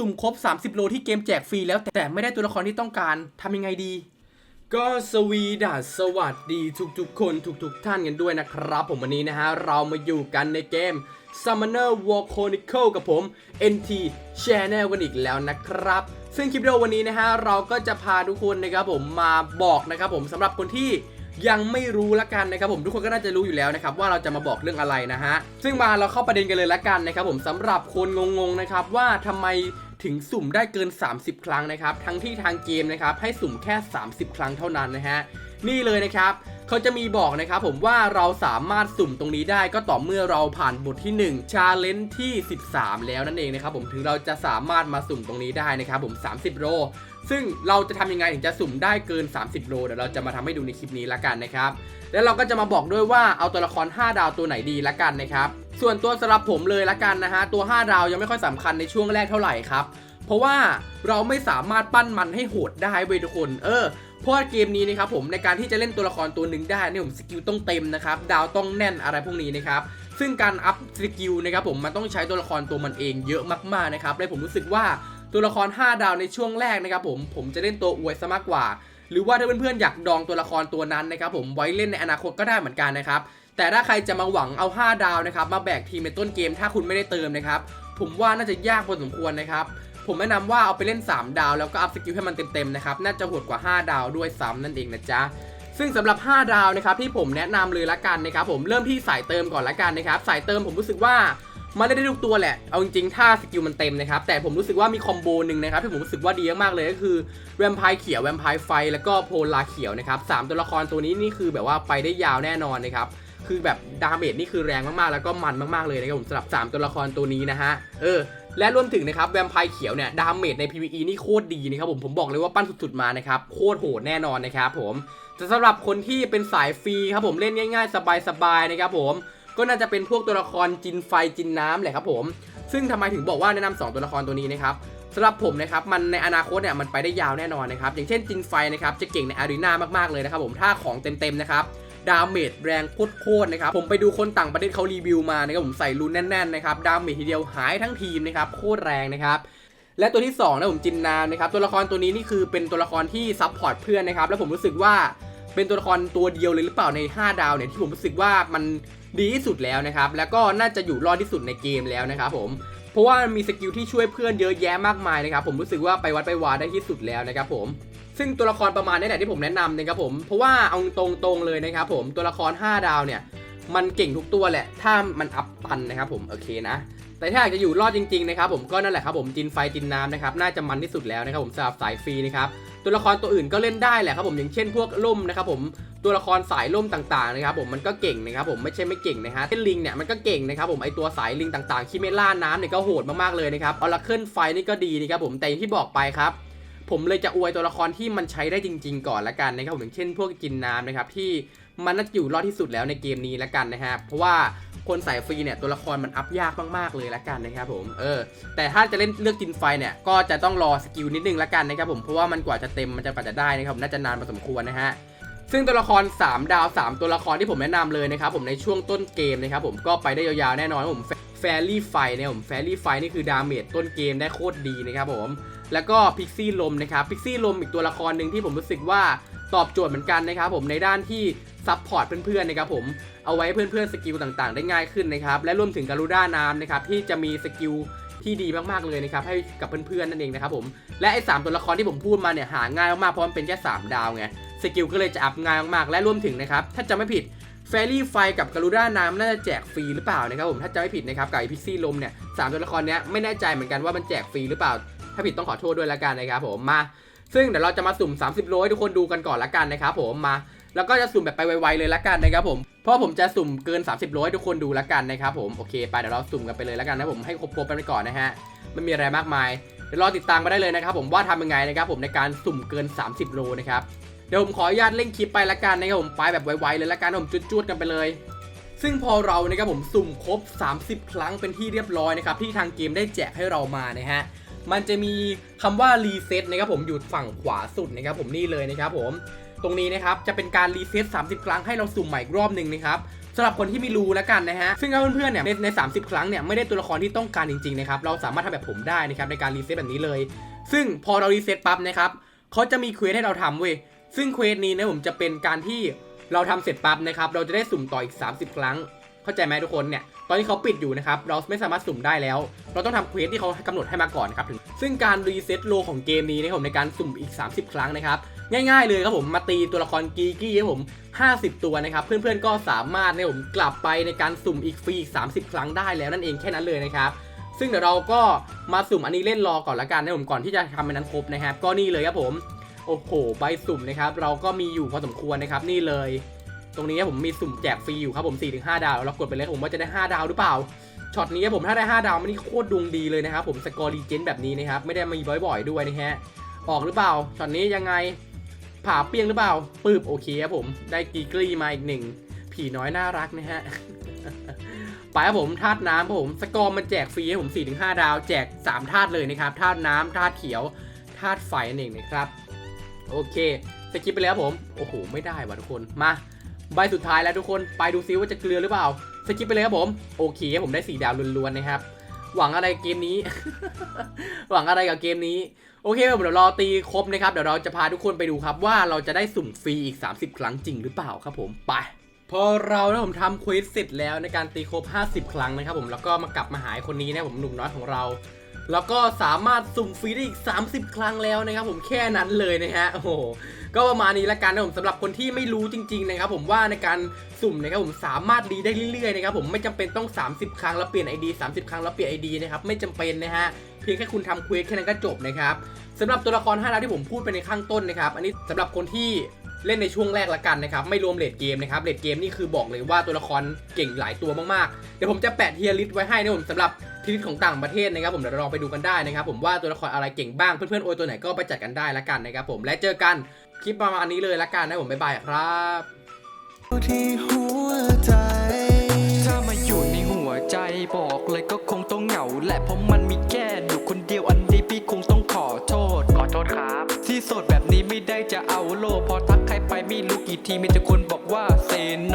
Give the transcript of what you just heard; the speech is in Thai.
สุ่มครบ 30 โลที่เกมแจกฟรีแล้วแต่ไม่ได้ตัวละครที่ต้องการทำยังไงดี ก็สวีดัสสวัสดีทุกๆ คนทุกๆ ท่านกันด้วยนะครับผมวันนี้นะฮะ เรามาอยู่กันในเกม Summoner War Chronicle กับผม NT Channel กันอีกแล้วนะครับ ซึ่งคลิปวิดีโอวันนี้นะฮะ เราก็จะพาทุกคนนะครับผมมาบอกนะครับผมสำหรับคนที่ยังไม่รู้ละกันนะครับผมทุกคนก็น่าจะรู้อยู่แล้วนะครับว่าเราจะมาบอกเรื่องอะไรนะฮะ ซึ่งมาเราเข้าประเด็นกันเลยละกันนะครับผมสำหรับคนงงๆนะครับว่าทำไม ถึงสุ่มได้เกิน 30 ครั้งนะครับ ทั้งที่ทางเกมนะครับให้สุ่มแค่ 30 ครั้งเท่านั้นนะฮะ นี่เลยนะครับ เขาจะมีบอกนะครับผมว่าเราสามารถสุ่มตรงนี้ได้ก็ต่อเมื่อเราผ่านบทที่1 Challenge ที่ 13 แล้วนั่นเองนะครับผมถึงเราจะสามารถมาสุ่มตรงนี้ได้นะครับผม 30 โลซึ่งเราจะทำยังไงถึงจะสุ่มได้เกิน 30 โลเดี๋ยวเราจะมาทำให้ดูในคลิปนี้ละกันนะครับ แล้วเราก็จะมาบอกด้วยว่าเอาตัวละคร 5 ดาวตัวไหนดีละกันนะครับ ส่วนตัวสำหรับผมเลยละกันนะฮะตัว 5 ดาวยังไม่ค่อยสำคัญในช่วงแรกเท่าไหร่ครับ เพราะว่าเราไม่สามารถปั้นมันให้โหดได้เว้ยทุกคน เออ เพราะเกมนี้นะครับผมในการที่จะเล่นตัวละครตัวหนึ่งได้เนี่ยผมสกิลต้องเต็มนะครับดาวต้องแน่นอะไรพวกนี้นะครับซึ่งการอัพสกิลนะครับผมมันต้องใช้ตัวละครตัวมันเองเยอะมากๆนะครับและผมรู้สึกว่าตัวละคร 5 ดาวในช่วงแรกนะครับผมผมจะเล่นตัวอวยซะมากกว่า หรือว่าถ้าเพื่อนๆอยากดองตัวละครตัวนั้นนะครับผมไว้เล่นในอนาคตก็ได้เหมือนกันนะครับแต่ถ้าใครจะมาหวังเอา 5 ดาวนะครับมาแบกทีมในต้นเกมถ้าคุณไม่ได้เติมนะครับผมว่าน่าจะยากพอสมควรนะครับ ผมแนะนำว่าเอาไปเล่น 3 ดาว แล้วก็อัพสกิลให้มันเต็มๆนะครับ น่าจะโหดกว่า 5 ดาวด้วยซ้ำนั่นเองนะจ๊ะซึ่งสำหรับ 5 ดาวนะครับที่ผมแนะนำเลยละกันนะครับผมเริ่มที่สายเติมก่อนละกันนะครับสายเติมผมรู้สึกว่ามันเล่นได้ทุกตัวแหละ เอาจริงๆ ถ้าสกิลมันเต็มนะครับ แต่ผมรู้สึกว่ามีคอมโบหนึ่งนะครับที่ผมรู้สึกว่าดีมากเลยก็คือแวมไพร์เขียวแวมไพร์ไฟ แล้วก็โพลาเขียวนะครับสามตัวละครตัวนี้นี่คือแบบว่าไปได้ยาวแน่นอนนะครับ คือแบบดาเมจนี่คือแรงมากๆ แล้วก็มันมากๆเลยนะครับผมสำหรับ 3 ตัวละครตัวนี้นะฮะ เออ และรวมถึงนะครับแวมไพร์เขียวเนี่ยดาเมจใน PVE นี่โคตรดีนะครับผม ผมบอกเลยว่าปั้นสุดๆมานะครับโคตรโหดแน่นอนนะครับผมแต่สำหรับคนที่เป็นสายฟรีครับผมเล่นง่ายๆ สบายๆนะครับผมก็น่าจะเป็นพวกตัวละครจินไฟจินน้ำแหละครับผม ซึ่งทำไมถึงบอกว่าแนะนำสองตัวละครตัวนี้นะครับสำหรับผมนะครับมันในอนาคตเนี่ยมันไปได้ยาวแน่นอนนะครับอย่างเช่นจินไฟนะครับจะเก่งในอารีนามากๆเลยนะครับผมถ้าของเต็มๆนะครับ ดาเมจแรงโคตรๆนะครับผมไปดูคนต่างประเทศเขารีวิวมานะครับผมใส่รูนแน่นๆนะครับดาเมจทีเดียวหายทั้งทีมนะครับโคตรแรงนะครับและตัวที่2นะผมจินนามนะครับตัวละครตัวนี้นี่คือเป็นตัวละครที่ซับพอร์ตเพื่อนนะครับแล้วผมรู้สึกว่าเป็นตัวละครตัวเดียวเลยหรือเปล่าใน 5 ดาวเนี่ยที่ผมรู้สึกว่ามันดีที่สุดแล้วนะครับแล้วก็น่าจะอยู่รอดที่สุดในเกมแล้วนะครับผมเพราะว่ามันมีสกิลที่ช่วยเพื่อนเยอะแยะมากมายนะครับผมรู้สึกว่าไปวัดไปวาได้ที่สุดแล้วนะครับผม ซึ่งตัวละครประมาณนี้แหละที่ผมแนะนำนะครับผมเพราะว่าเอาตรงๆเลยนะครับผมตัวละคร 5 ดาวเนี่ย มันเก่งทุกตัวแหละ ถ้ามันอัพปันนะครับผมโอเคนะ แต่ถ้าอยากจะอยู่รอดจริงๆนะครับผมก็นั่นแหละครับผมจินไฟจินน้ำนะครับน่าจะมันที่สุดแล้วนะครับผมสำหรับสายฟรีนะครับตัวละครตัวอื่นก็เล่นได้แหละครับผมอย่างเช่นพวกล่มนะครับผมตัวละครสายล่มต่างๆนะครับผมมันก็เก่งนะครับผมไม่ใช่ไม่เก่งนะฮะเช่นลิงเนี่ยมันก็เก่งนะครับผมไอตัวสายลิงต่างๆคิเมล่าน้ำเนี่ยก็โหดมากๆเลยนะครับออร์เคิลไฟนี่ก็ดีนะครับผมแต่อย่างที่บอกไปครับ ผมเลยจะอวยตัวละครที่มันใช้ได้จริง ๆ ก่อนละกันนะครับผมอย่างเช่น พวกจินน้ำนะครับที่มันน่าจะอยู่รอดที่สุดแล้วในเกมนี้ละกันนะครับเพราะว่าคนสายฟรีเนี่ยตัวละครมันอัพยากมากๆเลยละกันนะครับผมเออแต่ถ้าจะเล่นเลือกจินไฟเนี่ยก็จะต้องรอสกิลนิดนึงละกันนะครับผมเพราะว่ามันกว่าจะเต็มมันจะกว่าจะได้นะครับน่าจะนานพอสมควรนะฮะซึ่งตัวละคร 3 ดาว 3 ตัวละครที่ผมแนะนำเลยนะครับผมในช่วงต้นเกมนะครับผมก็ไปได้ยาวๆแน่นอนผมแฟรี่ไฟเนี่ยผมแฟรี่ไฟนี่คือดาเมจต้นเกมได้โคตรดีนะครับผม แล้วก็พิกซี่ลมนะครับพิกซี่ลมอีกตัวละครหนึ่งที่ผมรู้สึกว่าตอบโจทย์เหมือนกันนะครับผมในด้านที่ซับพอร์ตเพื่อนๆนะครับผมเอาไว้เพื่อนๆสกิลต่างๆ ได้ง่ายขึ้นนะครับและรวมถึงการูด้าน้ำนะครับที่จะมีสกิลที่ดีมากๆเลยนะครับให้กับเพื่อนๆนั่นเองนะครับผมและไอ้สามตัวละครที่ผมพูดมาเนี่ยหาง่ายมากๆเพราะมันเป็นแค่3ดาวไงสกิลก็เลยจะอัพง่ายมากๆและรวมถึงนะครับถ้าจะไม่ผิดเฟรี่ไฟกับการูด้าน้ำน่าจะแจกฟรีหรือเปล่านะครับผมถ้าจะไม่ผิดนะครับกับไอพิกซี่ลมเนี่ยสตัวละครเนี้ยไม่แน่ใจเหมือนกันว่ามันแจกฟรีหรือเปล่า ถ้าผิดต้องขอโทษด้วยละกันนะครับผมมา ซึ่งเดี๋ยวเราจะมาสุ่ม 30โลให้ทุกคนดูกันก่อนละกันนะครับผมมา แล้วก็จะสุ่มแบบไปไวๆเลยละกันนะครับผมเพราะผมจะสุ่มเกิน 30โลให้ทุกคนดูละกันนะครับผมโอเคไปเดี๋ยวเราสุ่มกันไปเลยละกันนะผมให้ครบๆไปก่อนนะฮะไม่มีอะไรมากมาย เดี๋ยวรอติดตามมาได้เลยนะครับผมว่าทำยังไงนะครับผมในการสุ่มเกิน 30โลนะครับเดี๋ยวผมขออนุญาตเล่นคลิปไปละกันนะครับผมไปแบบไวๆเลยละกันผมจุดๆกันไปเลยซึ่งพอเรานะครับผมสุ่มครบ 30 ครั้งเป็นที่เรียบร้อยนะครับที่ทางเกมได้แจกให้เรามานะฮะ มันจะมีคำว่ารีเซ็ตนะครับผมอยู่ฝั่งขวาสุดนะครับผมนี่เลยนะครับผมตรงนี้นะครับจะเป็นการรีเซ็ต30 ครั้งให้เราสุ่มใหม่รอบหนึ่งนะครับสำหรับคนที่ไม่รู้แล้วกันนะฮะ ซึ่งเพื่อนๆเนี่ยในใน30ครั้งเนี่ยไม่ได้ตัวละครที่ต้องการจริงๆนะครับ เราสามารถทำแบบผมได้นะครับในการรีเซ็ตแบบนี้เลย ซึ่งพอเรารีเซ็ตปั๊บนะครับเขาจะมีเควสให้เราทำเว้ย ซึ่งเควสนี้นะผมจะเป็นการที่เราทำเสร็จปั๊บนะครับ เราจะได้สุ่มต่ออีก 30 ครั้ง เข้าใจไหมทุกคนเนี่ย ตอนที่เขาปิดอยู่นะครับเราไม่สามารถสุ่มได้แล้ว เราต้องทำเควสที่เขากำหนดให้มาก่อนครับถึงซึ่งการรีเซ็ตโลของเกมนี้นะครับผมในการสุ่มอีก 30 ครั้งนะครับง่ายๆเลยครับผมมาตีตัวละครกีกี้ครับผม 50 ตัวนะครับ เพื่อนๆก็สามารถนะผมกลับไปในการสุ่มอีกฟรีอีก 30 ครั้งได้แล้วนั่นเองแค่นั้นเลยนะครับซึ่งเดี๋ยวเราก็มาสุ่มอันนี้เล่นรอก่อนละกันนะผมก่อนที่จะทำเป็นนั้นครบนะครับก็นี่เลยครับผมโอ้โหใบสุ่มนะครับ เราก็มีอยู่พอสมควรนะครับนี่เลย ตรงนี้ผมมีสุ่มแจกฟรีอยู่ครับผม4-5ดาวเรากดไปเลยผมว่าจะได้ 5 ดาวหรือเปล่าช็อตนี้ครับผมถ้าได้ 5 ดาวมันนี่โคตรดวงดีเลยนะครับผมสกอร์รีเจนแบบนี้นะครับไม่ได้มีบ่อย ๆ ด้วยนะฮะออกหรือเปล่าช็อตนี้ยังไงผ่าเปียงหรือเปล่าปืบโอเคครับผมได้กีกรีมาอีกหนึ่งผีน้อยน่ารักนะฮะไปครับผมธาตุน้ำครับผมสกอร์มันแจกฟรีให้ผม4-5ดาว แจก3ธาตุเลยนะครับธาตุน้ำธาตุเขียวธาตุไฟนั่นเองนะครับ โอเคสกิปไปแล้วครับผม โอ้โห ไม่ได้ว่ะทุกคนมา ใบสุดท้ายแล้วทุกคนไปดูซิว่าจะเกลือหรือเปล่าสกิปไปเลยครับผม โอเคผมได้สีดาวล้วนๆนะครับ หวังอะไรเกมนี้ หวังอะไรกับเกมนี้ โอเคผมเดี๋ยวรอตีครบนะครับ เดี๋ยวเราจะพาทุกคนไปดูครับ ว่าเราจะได้สุ่มฟรีอีก 30 ครั้งจริงหรือเปล่าครับผมไปพอเรานะผมทำควสเสร็จแล้วในการตีครบ 50 ครั้งนะครับผมแล้วก็มากลับมาหาอ้คนนี้นะผมหนุ่มน้อยของเรา แล้วก็สามารถสุ่มฟรีได้อีก 30 ครั้งแล้วนะครับผมแค่นั้นเลยนะฮะโอ้โหก็ประมาณนี้ละกันนะผมสำหรับคนที่ไม่รู้จริง ๆ นะครับผมว่าในการสุ่มนะครับผมสามารถรีได้เรื่อยๆนะครับผมไม่จำเป็นต้อง 30 ครั้งแล้วเปลี่ยน ID 30 ครั้งแล้วเปลี่ยน ID นะครับไม่จำเป็นนะฮะเพียงแค่คุณทำเควสแค่นั้นก็จบนะครับสำหรับตัวละคร5ดาวที่ผมพูดไปในข้างต้นนะครับอันนี้สำหรับคนที่เล่นในช่วงแรกละกันนะครับ ไม่รวมเลดเกมนะครับเลดเกมนี่คือบอกเลยว่าตัวละครเก่งหลายตัวมากๆ เดี๋ยวผมจะแปะเทียร์ลิสต์ไว้ให้นะผมสำหรับ ทีมของต่างประเทศนะครับผมเดี๋ยวเราลองไปดูกันได้นะครับผมว่าตัวละครอะไรเก่งบ้างเพื่อนๆโอยตัวไหนก็ไปจัดกันได้ละกันนะครับผมและเจอกันคลิปประมาณนี้เลยละกันนะผมบ๊ายบายครับที่หัวใจถ้ามาอยู่ในหัวใจบอกเลยก็คงต้องเหงาแหละเพราะมันมีแค่อยู่คนเดียวอันนี้พี่คงต้องขอโทษขอโทษครับ ที่โสดแบบนี้ไม่ได้จะเอาโลกพอทักใครไปไม่รู้กี่ทีมีแต่คนบอกว่าเซโน